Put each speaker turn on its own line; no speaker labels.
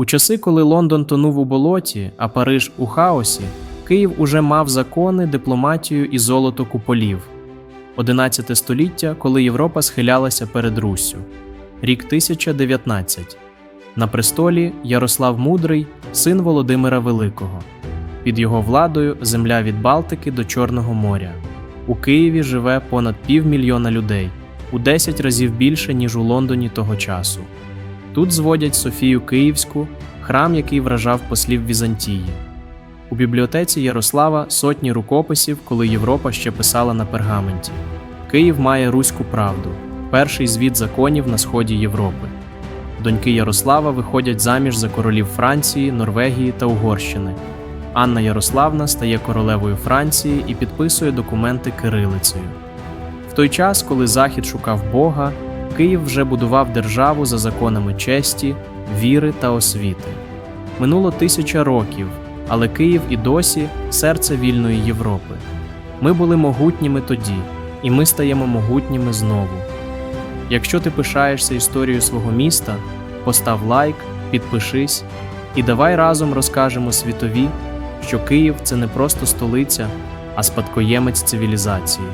У часи, коли Лондон тонув у болоті, а Париж у хаосі, Київ уже мав закони, дипломатію і золото куполів. 11 століття, коли Європа схилялася перед Руссю. Рік 1019. На престолі Ярослав Мудрий, син Володимира Великого. Під його владою земля від Балтики до Чорного моря. У Києві живе понад півмільйона людей, у 10 разів більше, ніж у Лондоні того часу. Тут зводять Софію Київську, храм, який вражав послів Візантії. У бібліотеці Ярослава сотні рукописів, коли Європа ще писала на пергаменті. Київ має руську правду, перший звіт законів на сході Європи. Доньки Ярослава виходять заміж за королів Франції, Норвегії та Угорщини. Анна Ярославна стає королевою Франції і підписує документи кирилицею. В той час, коли Захід шукав Бога, Київ вже будував державу за законами честі, віри та освіти. Минуло тисяча років, але Київ і досі серце вільної Європи. Ми були могутніми тоді, і ми стаємо могутніми знову. Якщо ти пишаєшся історією свого міста, постав лайк, підпишись і давай разом розкажемо світові, що Київ це не просто столиця, а спадкоємець цивілізації.